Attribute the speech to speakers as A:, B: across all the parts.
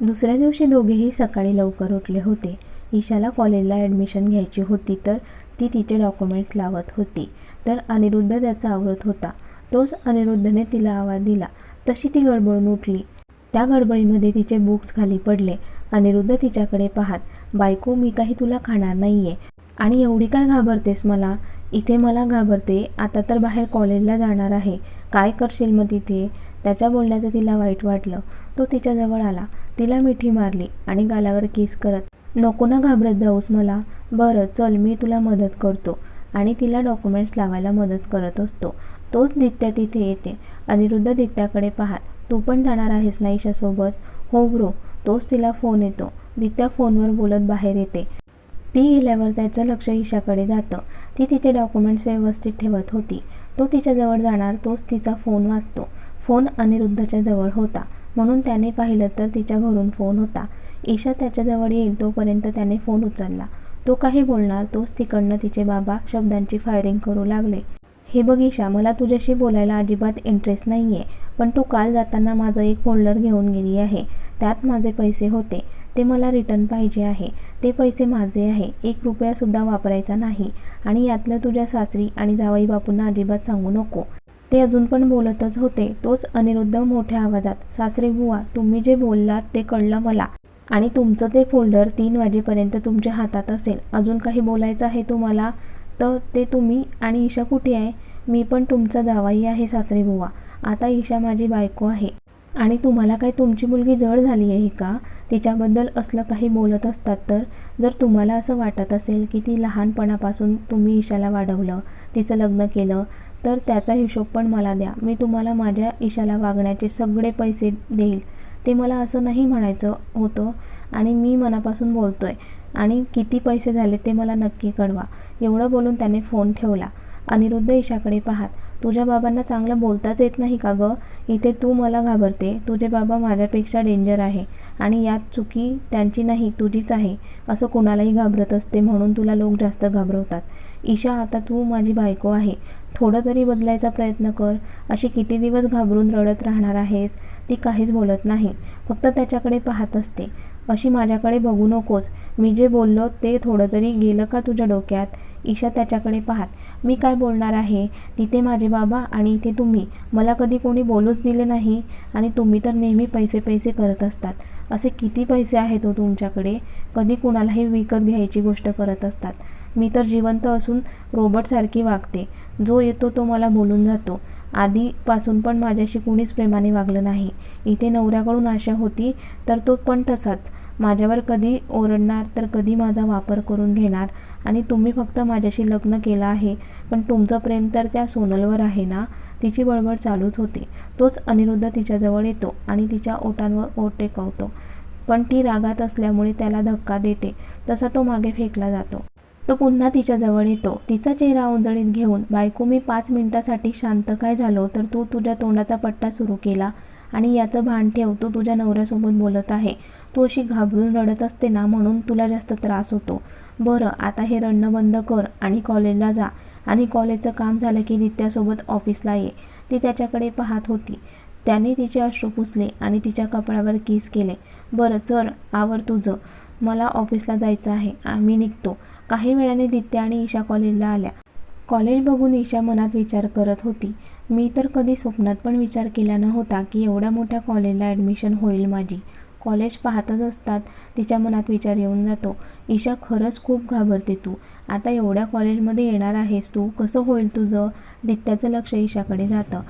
A: दुसऱ्या दिवशी दोघेही सकाळी लवकर उठले होते. ईशाला कॉलेजला ॲडमिशन घ्यायची होती तर ती तिचे डॉक्युमेंट्स लावत होती. तर अनिरुद्ध त्याचा आवरत होता. तोच अनिरुद्धने तिला आवाज दिला. तशी ती गडबडून उठली. त्या गडबडीमध्ये तिचे बुक्स खाली पडले. अनिरुद्ध तिच्याकडे पाहत बायको मी काही तुला खाणार नाही आहे आणि एवढी काय घाबरतेस मला? इथे मला घाबरते. आता तर बाहेर कॉलेजला जाणार आहे. काय करशील मग तिथे? त्याच्या बोलण्याचं तिला वाईट वाटलं. तो तिच्याजवळ आला. तिला मिठी मारली आणि गालावर किस करत नको ना घाबरत जाऊस मला. बरं चल मी तुला मदत करतो. आणि तिला डॉक्युमेंट्स लावायला मदत करत असतो. तोच दित्या तिथे येते. अनिरुद्ध दित्याकडे पाहत तू पण जाणार आहेस ना ईशासोबत? हो ब्रो. तोच तिला फोन येतो. दित्या फोनवर बोलत बाहेर येते. ती गेल्यावर त्याचं लक्ष ईशाकडे जातं. ती तिचे डॉक्युमेंट्स व्यवस्थित ठेवत होती. तो तिच्याजवळ जाणार तोच तिचा फोन वाचतो. फोन अनिरुद्धच्या जवळ होता. म्हणून त्याने पाहिलं तर तिच्या घरून फोन होता. ईशा त्याच्याजवळ येईल तोपर्यंत त्याने फोन उचलला. तो काही बोलणार तोच तिकडनं तिचे बाबा शब्दांची फायरिंग करू लागले. हे बघ ईशा मला तुझ्याशी बोलायला अजिबात इंटरेस्ट नाही आहे पण तू काल जाताना माझं एक फोल्डर घेऊन गेली आहे. त्यात माझे पैसे होते. ते मला रिटर्न पाहिजे आहे. ते पैसे माझे आहे. एक रुपयासुद्धा वापरायचा नाही. आणि यातलं तुझ्या सासरी आणि जावई बापूंना अजिबात सांगू नको. ते अजून पण बोलतच होते. तोच अनिरुद्ध मोठ्या आवाजात सासरे बुवा तुम्ही जे बोललात ते कळलं मला आणि तुमचं ते फोल्डर तीन वाजेपर्यंत तुमच्या हातात असेल. अजून काही बोलायचं आहे तुम्हाला तर ते तुम्ही आणि ईशा कुठे आहे? मी पण तुमचा जावाई आहे सासरे बुवा. आता ईशा माझी बायको आहे. आणि तुम्हाला काय तुमची मुलगी जड झाली आहे का? तिच्याबद्दल असलं काही बोलत असतात तर? जर तुम्हाला असं वाटत असेल की ती लहानपणापासून तुम्ही ईशाला वाढवलं तिचं लग्न केलं तर त्याचा हिशोब पण मला द्या. मी तुम्हाला माझ्या इशाला वागण्याचे सगळे पैसे देईल. ते मला असं नाही म्हणायचं होतं आणि मी मनापासून बोलतो आहे आणि किती पैसे झाले ते मला नक्की कळवा. एवढं बोलून त्याने फोन ठेवला. अनिरुद्ध ईशाकडे पाहत तुझ्या बाबांना चांगलं बोलताच येत नाही का गं? इथे तू मला घाबरते. तुझे बाबा माझ्यापेक्षा डेंजर आहे. आणि यात चुकी त्यांची नाही तुझीच आहे. असं कोणालाही घाबरत असते म्हणून तुला लोक जास्त घाबरवतात. ईशा आता तू माझी बायको आहे. थोडं तरी बदलायचा प्रयत्न कर. अशी किती दिवस घाबरून रडत राहणार आहेस? ती काहीच बोलत नाही. फक्त त्याच्याकडे पाहत असते. अशी माझ्याकडे बघू नकोस. मी जे बोललो ते थोडं तरी गेलं का तुझ्या डोक्यात? ईशा त्याच्याकडे पाहत. मी काय बोलणार आहे? तिथे माझे बाबा आणि इथे तुम्ही. मला कधी कोणी बोलूच दिले नाही आणि तुम्ही तर नेहमी पैसे पैसे करत असतात. असे किती पैसे आहेत हो तुमच्याकडे? कधी कुणालाही विकत घ्यायची गोष्ट करत असतात. मी तर जिवंत असून रोबोटसारखी वागते. जो येतो तो मला बोलून जातो. आधीपासून पण माझ्याशी कुणीच प्रेमाने वागलं नाही. इथे नवऱ्याकडून आशा होती तर तो पण तसाच. माझ्यावर कधी ओरडणार तर कधी माझा वापर करून घेणार. आणि तुम्ही फक्त माझ्याशी लग्न केलं आहे पण तुमचं प्रेम तर त्या सोनलवर आहे ना? तिची बळबळ चालूच होती. तोच अनिरुद्ध तिच्याजवळ येतो आणि तिच्या ओटांवर ओट टेकवतो. पण ती रागात असल्यामुळे त्याला धक्का देते. तसा तो मागे फेकला जातो. तो पुन्हा तिच्याजवळ येतो. तिचा चेहरा उजळीत घेऊन बायको मी पाच मिनिटासाठी शांत काय झालो तर तू तुझ्या तोंडाचा पट्टा सुरू केला आणि याचं भान ठेव. तू तुझ्या नवऱ्यासोबत बोलत आहे. तू अशी घाबरून रडत असते ना म्हणून तुला जास्त त्रास होतो. बरं आता हे रडणं बंद कर आणि कॉलेजला जा. आणि कॉलेजचं काम झालं की नित्यासोबत ऑफिसला ये. ती त्याच्याकडे पाहत होती. त्याने तिचे अश्रू पुसले आणि तिच्या कपड्यावर किस केले. बरं चल आवर तुझं. मला ऑफिसला जायचं आहे. आम्ही निघतो. काही वेळाने दित्या आणि ईशा कॉलेजला आल्या. कॉलेज बघून ईशा मनात विचार करत होती. मी तर कधी स्वप्नात पण विचार केला नव्हता की एवढ्या मोठ्या कॉलेजला ॲडमिशन होईल माझी. कॉलेज पाहतच असतात तिच्या मनात विचार येऊन जातो. ईशा खरंच खूप घाबरते तू. आता एवढ्या कॉलेजमध्ये येणार आहेस तू. कसं होईल तुझं? दित्याचं लक्ष ईशाकडे जातं.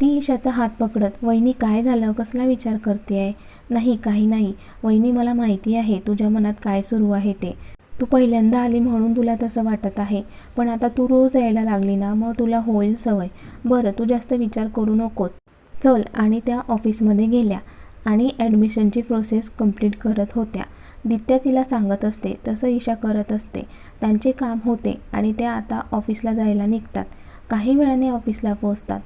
A: ती ईशाचा हात पकडत वहिनी काय झालं? कसला विचार करते आहे नाही काही नाही. वहिनी मला माहिती आहे तुझ्या मनात काय सुरू आहे ते. तू पहिल्यांदा आली म्हणून तुला तसं वाटत आहे. पण आता तू रोज यायला लागली ना मग तुला होईल सवय. बरं तू जास्त विचार करू नकोस. चल आणि त्या ऑफिसमध्ये गेल्या. आणि ॲडमिशनची प्रोसेस कंप्लीट करत होत्या. दित्या तिला सांगत असते तसं ईशा करत असते. त्यांचे काम होते आणि त्या आता ऑफिसला जायला निघतात. काही वेळाने ऑफिसला पोहोचतात.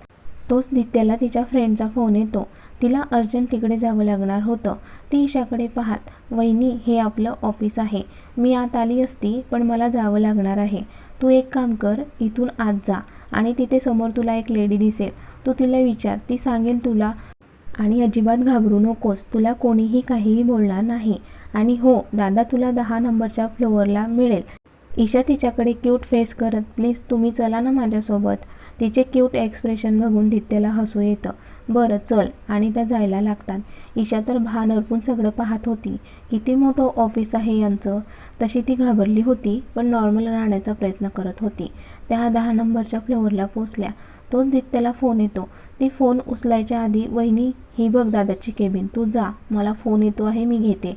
A: तोच दित्याला तिच्या फ्रेंडचा फोन येतो. तिला अर्जंट तिकडे जावं लागणार होतं. ती ईशाकडे पाहत वहिनी हे आपलं ऑफिस आहे. मी आत आली असती पण मला जावं लागणार आहे. तू एक काम कर इथून आत जा आणि तिथे समोर तुला एक लेडी दिसेल. तू तिला विचार. ती सांगेल तुला आणि अजिबात घाबरू नकोस. तुला कोणीही काहीही बोलणार नाही. आणि हो दादा तुला दहा नंबरच्या फ्लोअरला मिळेल. ईशा तिच्याकडे क्यूट फेस करत प्लीज तुम्ही चला ना माझ्यासोबत. तिचे क्यूट एक्सप्रेशन बघून दित्याला हसू येतं. बरं चल. आणि त्या जायला लागतात. ईशा तर भान अर्पून सगळं पाहत होती. किती मोठं ऑफिस आहे यांचं? तशी ती घाबरली होती पण नॉर्मल राहण्याचा प्रयत्न करत होती. त्या दहा नंबरच्या फ्लोअरला पोचल्या तोच दित्याला फोन येतो. ती फोन उचलायच्या आधी वहिनी ही बघ दादाची केबिन तू जा. मला फोन येतो आहे मी घेते.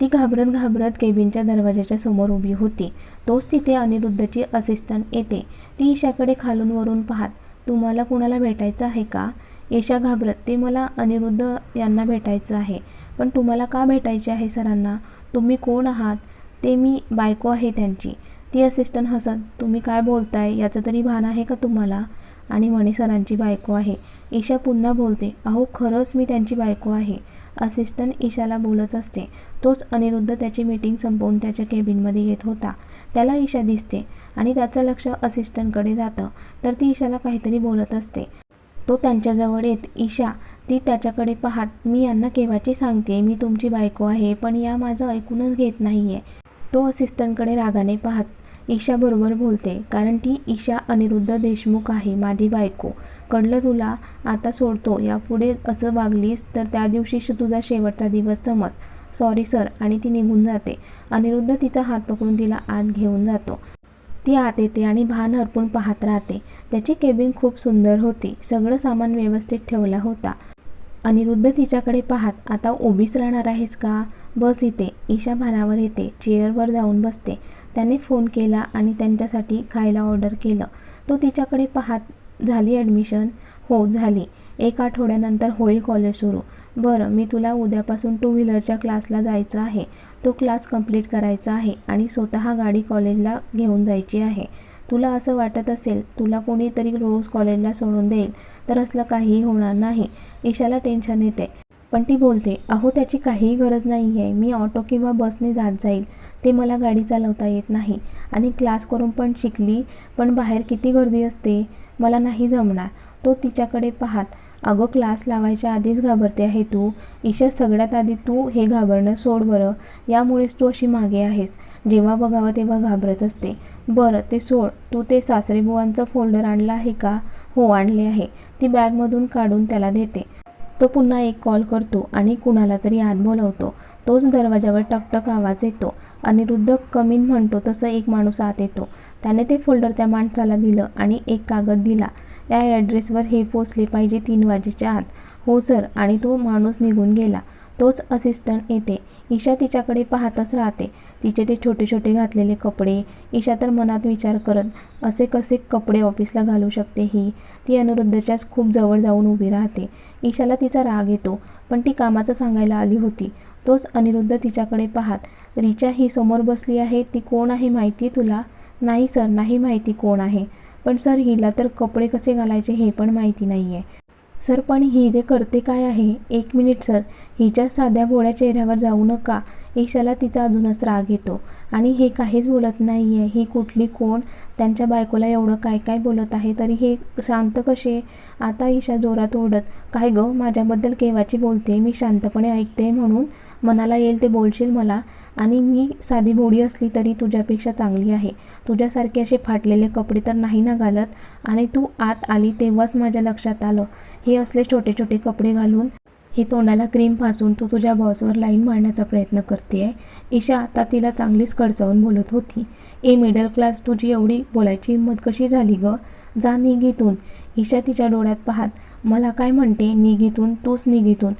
A: ती घाबरत घाबरत केबिनच्या दरवाजाच्या समोर उभी होती. तोच तिथे अनिरुद्धची असिस्टंट येते. ती ईशाकडे खालून वरून पाहत तुम्हाला कुणाला भेटायचं आहे का? ईशा घाबरत ते मला अनिरुद्ध यांना भेटायचं आहे. पण तुम्हाला का भेटायचे आहे सरांना? तुम्ही कोण आहात? ते मी बायको आहे त्यांची. ती असिस्टंट हसत तुम्ही काय बोलताय? याचं तरी भान आहे का तुम्हाला? आणि म्हणे सरांची बायको आहे. ईशा पुन्हा बोलते अहो खरंच मी त्यांची बायको आहे. असिस्टंट ईशाला बोलत असते तोच अनिरुद्ध त्याची मीटिंग संपवून त्याच्या केबिनमध्ये येत होता. त्याला ईशा दिसते आणि त्याचं लक्ष असिस्टंटकडे जातं. तर ती ईशाला काहीतरी बोलत असते. तो त्यांच्याजवळ येत ईशा ती त्याच्याकडे पाहत. मी यांना केव्हाची सांगते मी तुमची बायको आहे पण या माझं ऐकूनच घेत नाही आहे तो असिस्टंटकडे रागाने पाहत. ईशाबरोबर बोलते कारण ती ईशा अनिरुद्ध देशमुख आहे माझी बायको. कळलं तुला? आता सोडतो. यापुढे असं वागलीस तर त्या दिवशी तुझा शेवटचा दिवस समज. सॉरी सर आणि ती निघून जाते. अनिरुद्ध तिचा हात पकडून तिला आत घेऊन जातो. ती आत येते आणि भान हरपून पाहत राहते. त्याची केबिन खूप सुंदर होती. सगळं सामान व्यवस्थित ठेवला होता. अनिरुद्ध तिच्याकडे पाहत आता उभीच राहणार आहेस का? बस इथे. ईशा भानावर येते. चेअरवर जाऊन बसते. त्याने फोन केला आणि त्यांच्यासाठी खायला ऑर्डर केलं. तो तिच्याकडे पाहत झाली ॲडमिशन हो झाली. एक आठवड्यानंतर होईल कॉलेज सुरू. बरं मी तुला उद्यापासून टू व्हीलरच्या क्लासला जायचं आहे. तो क्लास कंप्लीट करायचा आहे आणि स्वतः गाडी कॉलेजला घेऊन जायची आहे. तुला असं वाटत असेल तुला कोणीतरी रोज कॉलेजला सोडून देईल तर असलं काहीही होणार नाही. ईशाला टेन्शन येते. पण ती बोलते अहो त्याची काहीही गरज नाही आहे मी ऑटो किंवा बसने जात जाईल. ते मला गाडी चालवता येत नाही. आणि क्लास करून पण शिकली पण बाहेर किती गर्दी असते? मला नाही जमणार. तो तिच्याकडे पाहात अगं क्लास लावायच्या आधीच घाबरते आहे तू. ईशा सगळ्यात आधी तू हे घाबरणं सोड बरं. यामुळेच तू अशी मागे आहेस. जेव्हा बघावं तेव्हा घाबरत असते. बरं ते सोड. तू ते सासरेबुवांचं फोल्डर आणलं आहे का? हो आणले आहे. ती बॅगमधून काढून त्याला देते. तो पुन्हा एक कॉल करतो आणि कुणाला तरी आत बोलवतो. तोच दरवाजावर टकटक आवाज येतो. अनिरुद्ध कमीन म्हणतो तसं एक माणूस आत येतो. त्याने ते फोल्डर त्या माणसाला दिलं आणि एक कागद दिला. या ॲड्रेसवर हे पोचले पाहिजे तीन वाजेच्या आत. हो सर आणि तो माणूस निघून गेला. तोच असिस्टंट येते. ईशा तिच्याकडे पाहतच राहते. तिचे ते छोटे छोटे घातलेले कपडे. ईशा तर मनात विचार करत असे कसे कपडे ऑफिसला घालू शकते ही? ती अनिरुद्धच्याच खूप जवळ जाऊन उभी राहते. ईशाला तिचा राग येतो पण ती कामाचं सांगायला आली होती. तोच अनिरुद्ध तिच्याकडे पाहत रिचा ही समोर बसली आहे. ती कोण आहे माहिती आहे तुला? नाही सर नाही माहिती कोण आहे. पण सर हिला तर कपडे कसे घालायचे हे पण माहिती नाही आहे सर पण ही ते करते काय आहे? एक मिनिट सर हिच्या साध्या भोळ्या चेहऱ्यावर जाऊ नका. ईशाला तिचा अजूनच राग येतो. आणि हे काहीच बोलत नाही आहे ही कुठली कोण? त्यांच्या बायकोला एवढं काय काय बोलत आहे? तरी हे शांत कसे? आता ईशा जोरात ओढत काय गं? माझ्याबद्दल केव्हाची बोलते? मी शांतपणे ऐकते म्हणून मनाला येईल ते बोलशील मला? आणि मी साधी बोडी असली तरी तुझ्यापेक्षा चांगली आहे. तुझ्यासारखे असे फाटलेले कपडे तर नाही ना घालत? आणि तू आत आली तेव्हाच माझ्या लक्षात आलं. हे असले छोटे छोटे कपडे घालून हे तोंडाला क्रीम फासून तू तुझ्या बॉसवर लाईन मारण्याचा प्रयत्न करते आहे ईशा आता तिला चांगलीच कडसावून बोलत होती. ए मिडल क्लास तुझी एवढी बोलायची हिंमत कशी झाली गं? जा निगीतून. ईशा तिच्या डोळ्यात पाहत मला काय म्हणते निघीतून तूच निगीतून.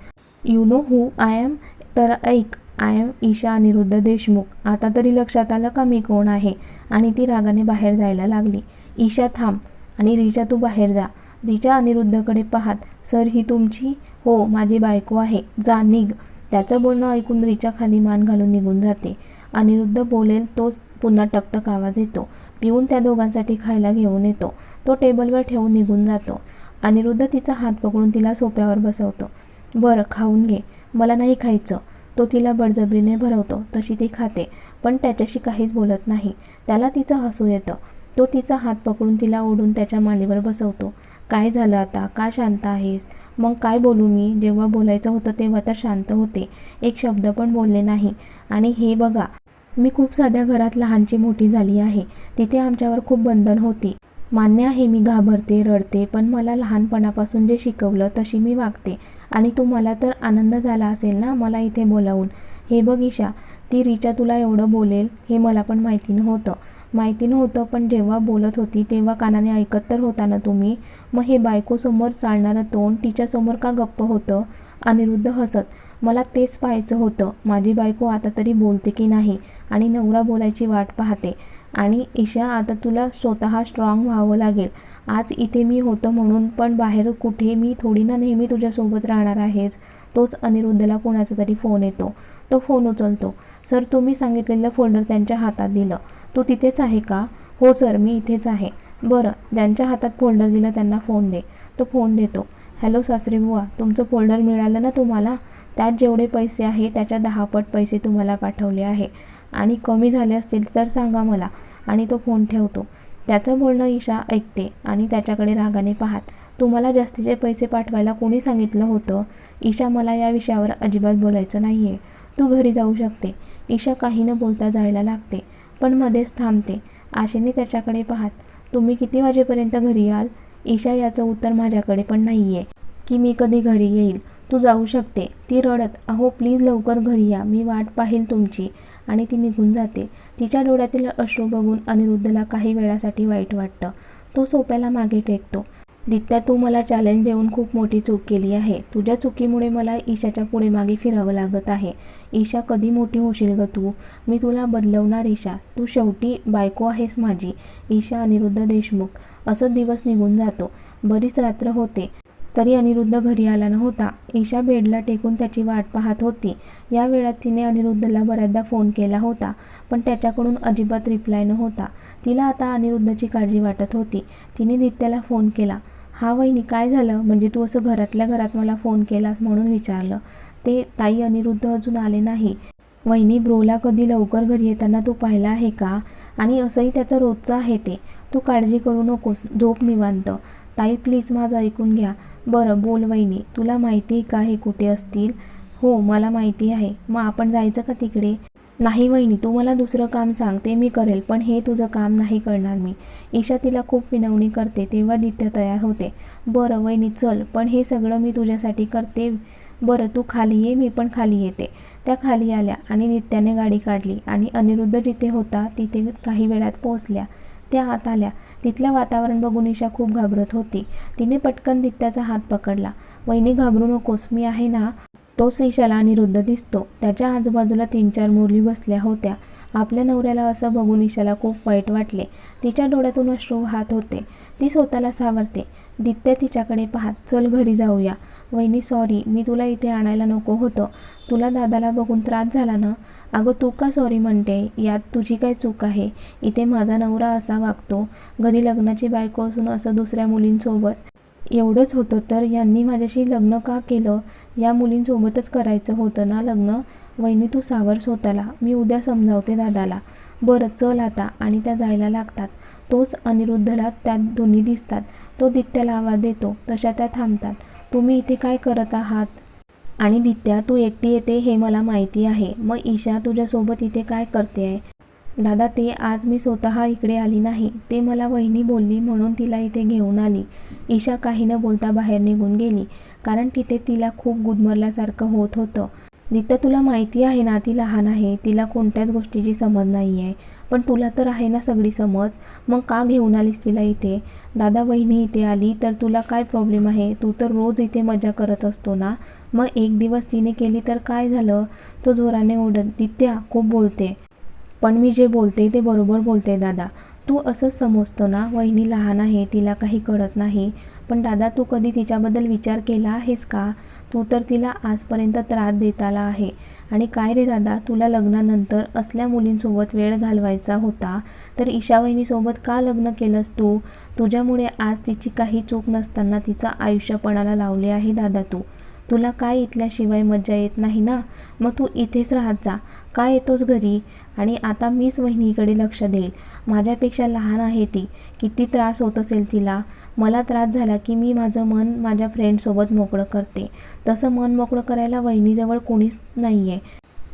A: You know who I am तर ऐक आय एम ईशा अनिरुद्ध देशमुख. आता तरी लक्षात आलं का मी कोण आहे? आणि ती रागाने बाहेर जायला लागली. ईशा थांब. आणि रिचा तू बाहेर जा. रिचा अनिरुद्धकडे पाहत सर ही तुमची हो माझी बायको आहे जा निघ. त्याचं बोलणं ऐकून रिचा खाली मान घालून निघून जाते. अनिरुद्ध बोलेल तोच पुन्हा टकटक आवाज येतो. पिऊन त्या दोघांसाठी खायला घेऊन येतो. तो टेबलवर ठेवून निघून जातो. अनिरुद्ध तिचा हात पकडून तिला सोप्यावर बसवतो. बरं खाऊन घे. मला नाही खायचं. तो तिला बळजबरीने भरवतो. तशी ती खाते पण त्याच्याशी काहीच बोलत नाही. त्याला तिचं हसू येतं. तो तिचा हात पकडून तिला ओढून त्याच्या मांडीवर बसवतो. काय झालं आता? का शांत आहेस? मग काय बोलू मी? जेव्हा बोलायचं होतं तेव्हा तर शांत होते. एक शब्द पण बोलले नाही. आणि हे बघा मी खूप साध्या घरात लहानची मोठी झाली आहे. तिथे आमच्यावर खूप बंधन होती. मान्य आहे मी घाबरते रडते पण मला लहानपणापासून जे शिकवलं तशी मी वागते. आणि तुम्हाला तर आनंद झाला असेल ना मला इथे बोलावून? हे बघ ईशा ती रिचा तुला एवढं बोलेल हे मला पण माहिती नव्हतं. माहिती नव्हतं पण जेव्हा बोलत होती तेव्हा कानाने ऐकत तर होता ना तुम्ही. मग हे बायकोसमोर चालणारं तोंड तिच्यासमोर का गप्प होतं? अनिरुद्ध हसत मला तेच पाहायचं होतं. माझी बायको आता तरी बोलते की नाही? आणि नवरा बोलायची वाट पाहते. आणि ईशा आता तुला स्वतः स्ट्रॉंग व्हावं लागेल. आज इथे मी होतं म्हणून पण बाहेर कुठे मी थोडी ना नेहमी तुझ्यासोबत राहणार आहेच तोच अनिरुद्धला कोणाचा तरी फोन येतो. तो फोन उचलतो. सर तुम्ही सांगितलेलं फोल्डर त्यांच्या हातात दिलं. तू तिथेच आहे का? हो सर मी इथेच आहे. बरं ज्यांच्या हातात फोल्डर दिलं त्यांना फोन दे. तो फोन देतो. हॅलो सासरी बुवा तुमचं फोल्डर मिळालं ना तुम्हाला? त्यात जेवढे पैसे आहे त्याच्या दहापट पैसे तुम्हाला पाठवले आहे. आणि कमी झाले असतील तर सांगा मला. आणि तो फोन ठेवतो. त्याचं बोलणं ईशा ऐकते आणि त्याच्याकडे रागाने पाहत तुम्हाला जास्तीचे पैसे पाठवायला कोणी सांगितलं होतं ईशा मला या विषयावर अजिबात बोलायचं नाही आहे तू घरी जाऊ शकते. ईशा काही न बोलता जायला लागते. पण मध्येच थांबते. आशेने त्याच्याकडे पाहत तुम्ही किती वाजेपर्यंत घरी याल? ईशा याचं उत्तर माझ्याकडे पण नाही आहे की मी कधी घरी येईल? तू जाऊ शकते. ती रडत अहो प्लीज लवकर घरी या. मी वाट पाहील तुमची. आणि ती निघून जाते. तिच्या डोळ्यातील अश्रू बघून अनिरुद्धला काही वेळासाठी वाईट वाटतं. तो सोप्याला मागे टेकतो. दित्या तू मला चॅलेंज देऊन खूप मोठी चूक केली आहे. तुझ्या चुकीमुळे मला ईशाच्या पुढे मागे फिरावं लागत आहे. ईशा कधी मोठी होशील ग तू? मी तुला बदलवणार ईशा. तू शेवटी बायको आहेस माझी. ईशा अनिरुद्ध देशमुख. असं दिवस निघून जातो. बरीच रात्र होते. तरी अनिरुद्ध घरी आला नव्हता. ईशा बेडला टेकून त्याची वाट पाहत होती. या वेळात तिने अनिरुद्धला बऱ्याचदा फोन केला होता पण त्याच्याकडून अजिबात रिप्लाय नव्हता. तिला आता अनिरुद्धची काळजी वाटत होती. तिने नित्याला फोन केला. हा वहिनी काय झालं? म्हणजे तू असं घरातल्या घरात मला फोन केलास म्हणून विचारलं. ते ताई अनिरुद्ध अजून आले नाही. वहिनी ब्रोला कधी लवकर घरी येताना तू पाहिला आहे का? आणि असंही त्याचं रोजचं आहे ते. तू काळजी करू नकोस. झोप निवांत. ताई प्लीज माझं ऐकून घ्या. बरं बोल वहिनी. तुला माहिती आहे का हे कुठे असतील? हो मला माहिती आहे. मग आपण जायचं का तिकडे? नाही वहिनी तू मला दुसरं काम सांग ते मी करेल पण हे तुझं काम नाही करणार मी. ईशा तिला खूप विनवणी करते तेव्हा दित्य तयार होते. बरं वहिनी चल पण हे सगळं मी तुझ्यासाठी करते. बरं तू खाली ये मी पण खाली येते. त्या खाली आल्या आणि नित्याने गाडी काढली आणि अनिरुद्ध जिथे होता तिथे काही वेळात पोहोचल्या. त्या आत आल्या. तिथलं वातावरण बघून ईशा खूप घाबरत होती. तिने पटकन दित्याचा हात पकडला. वहिनी घाबरू नकोस मी आहे ना तोच ईशाला अनिरुद्ध दिसतो. त्याच्या आजूबाजूला तीन चार मुरली बसल्या होत्या. आपल्या नवऱ्याला असं बघून ईशाला खूप वाईट वाटले. तिच्या डोळ्यातून अश्रू वाहत होते. ती स्वतःला सावरते. दित्या तिच्याकडे पाहत चल घरी जाऊया. वहिनी सॉरी मी तुला इथे आणायला नको होतं. तुला दादाला बघून त्रास झाला ना? अगं तू का सॉरी म्हणते? यात तुझी काय चूक आहे? इथे माझा नवरा असा वागतो. घरी लग्नाची बायको असून असं दुसऱ्या मुलींसोबत एवढंच होतं. तर यांनी माझ्याशी लग्न का केलं? या मुलींसोबतच करायचं होतं ना लग्न? वहिनी तू सावर स्वतःला. मी उद्या समजावते दादाला. बरं चल आता. आणि त्या जायला लागतात. तोच अनिरुद्धला त्यात दोन्ही दिसतात. तो दित्याला आवाज देतो. तशा त्या थांबतात. तुम्ही इथे काय करत आहात? आणि दित्या तू एकटी येते हे मला माहिती आहे. मग ईशा तुझ्यासोबत इथे काय करते आहे? दादा ते आज मी स्वतः इकडे आली नाही. ते मला वहिनी बोलली म्हणून तिला इथे घेऊन आली. ईशा काही न बोलता बाहेर निघून गेली. कारण तिथे तिला खूप गुदमरल्यासारखं होत होतं. नित्य तुला माहिती आहे ना ती लहान आहे तिला कोणत्याच गोष्टीची समज नाही आहे पण तुला तर आहे ना सगळी समज. मग का घेऊन आलीस तिला इथे? दादा वहिनी इथे आली तर तुला काय प्रॉब्लेम आहे? तू तर रोज इथे मजा करत असतो ना? मग एक दिवस तिने केली तर काय झालं? तो जोराने ओढत दित्या खूप बोलते. पण मी जे बोलते ते बरोबर बोलते दादा. तू असंच समजतो ना? वहिनी लहान आहे तिला काही कळत नाही. पण दादा तू कधी तिच्याबद्दल विचार केला आहेस का? तू तर तिला आजपर्यंत त्रास देत आला आहे. आणि काय रे दादा तुला लग्नानंतर असल्या मुलींसोबत वेळ घालवायचा होता. तर ईशावहिनीसोबत का लग्न केलंस तू? तुझ्यामुळे आज तिची काही चूक नसताना तिचं आयुष्यपणाला लावले आहे दादा तू. तुला काय इथल्याशिवाय मज्जा येत नाही ना? मग तू इथेच राहत जा. काय येतोस घरी? आणि आता मीच वहिनीकडे लक्ष देईल. माझ्यापेक्षा लहान आहे ती. किती त्रास होत असेल तिला. मला त्रास झाला की मी माझं मन माझ्या फ्रेंडसोबत मोकळं करते. तसं मन मोकळं करायला वहिनीजवळ कोणीच नाही आहे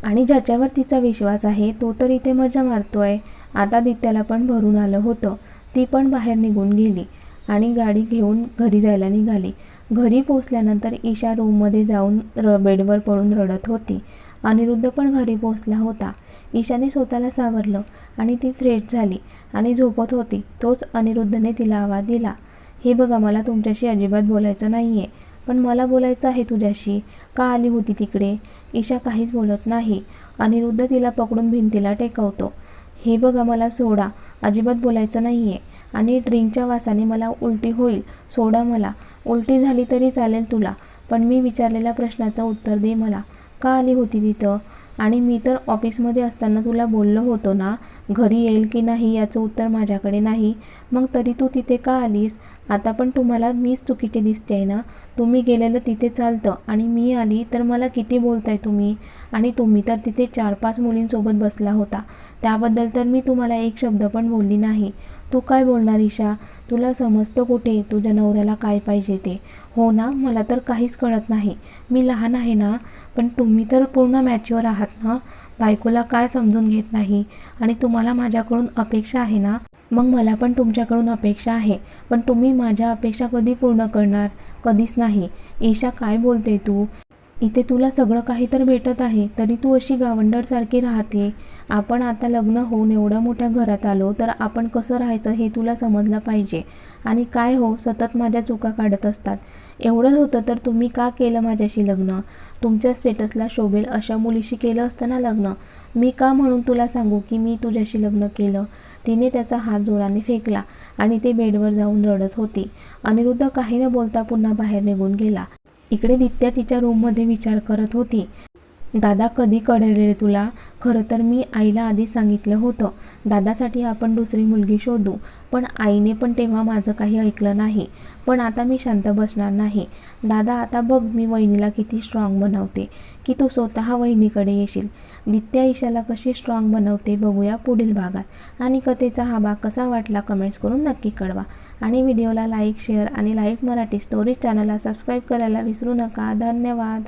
A: आणि ज्याच्यावर तिचा विश्वास आहे तो तर इथे मजा मारतोय. आता दित्याला पण भरून आलं होतं. ती पण बाहेर निघून गेली आणि गाडी घेऊन घरी जायला निघाली. घरी पोचल्यानंतर ईशा रूममध्ये जाऊन र बेडवर पडून रडत होती. अनिरुद्ध पण घरी पोचला होता. ईशाने स्वतःला सावरलं आणि ती फ्रेश झाली आणि झोपत होती. तोच अनिरुद्धने तिला आवाज दिला हे बघा मला तुमच्याशी अजिबात बोलायचं नाही आहे पण मला बोलायचं आहे तुझ्याशी. का आली होती तिकडे? ईशा काहीच बोलत नाही. अनिरुद्ध तिला पकडून भिंतीला टेकवतो. हे बघा मला सोडा अजिबात बोलायचं नाही आहे आणि ड्रिंकच्या वासाने मला उलटी होईल सोडा मला. उलटी झाली तरी चालेल तुला पण मी विचारलेल्या प्रश्नाचं उत्तर दे मला. का आली होती तिथं? आणि मी तर ऑफिसमध्ये असताना तुला बोललो होतो ना घरी येईल की नाही याचं उत्तर माझ्याकडे नाही. मग तरी तू तिथे का आलीस? आता पण तुम्हाला मीच चुकीचे दिसते आहे ना? तुम्ही गेलेलं तिथे चालतं आणि मी आली तर मला किती बोलताय तुम्ही? आणि तुम्ही तर तिथे चार पाच मुलींसोबत बसला होता. त्याबद्दल तर मी तुम्हाला एक शब्द पण बोलली नाही. तू काय बोलणार ईशा? तुला समजतं कुठे? तुझ्या नवऱ्याला काय पाहिजे ते? हो ना? मला तर काहीच कळत नाही. मी लहान आहे ना? पण तुम्ही तर पूर्ण मॅच्युअर आहात ना? बायकोला काय समजून घेत नाही? आणि तुम्हाला माझ्याकडून अपेक्षा आहे ना? मग मला पण तुमच्याकडून अपेक्षा आहे. पण तुम्ही माझ्या अपेक्षा कधी पूर्ण करणार? कधीच नाही. ईशा काय बोलते तू? इथे तुला सगळं काही तर भेटत आहे तरी तू अशी गावंडरसारखी राहते. आपण आता लग्न होऊन एवढ्या मोठ्या घरात आलो तर आपण कसं राहायचं हे तुला समजलं पाहिजे. आणि काय हो सतत माझ्या चुका काढत असतात. एवढंच होतं तर तुम्ही का केलं माझ्याशी लग्न? तुमच्या स्टेटसला शोभेल अशा मुलीशी केलं असतं ना लग्न? मी का म्हणून तुला सांगू की मी तुझ्याशी लग्न केलं? तिने त्याचा हात जोराने फेकला आणि ते बेडवर जाऊन रडत होती. अनिरुद्ध काही न बोलता पुन्हा बाहेर निघून गेला. इकडे नित्या तिच्या रूममध्ये विचार करत होती. दादा कधी कळेल तुला? खरं तर मी आईला आधीच सांगितलं होतं. दादासाठी आपण दुसरी मुलगी शोधू. पण आईने पण तेव्हा माझं काही ऐकलं नाही. पण आता मी शांत बसणार नाही. दादा आता बघ मी वहिनीला किती स्ट्रॉंग बनवते. की तू स्वतः वहिनीकडे येशील. नित्या ईशाला कशी स्ट्रॉंग बनवते बघूया पुढील भागात. आणि कथेचा हा भाग कसा वाटला कमेंट्स करून नक्की कळवा. आणि व्हिडिओला लाईक शेअर आणि लाईक मराठी स्टोरीज चॅनलला सबस्क्राईब करायला विसरू नका. धन्यवाद.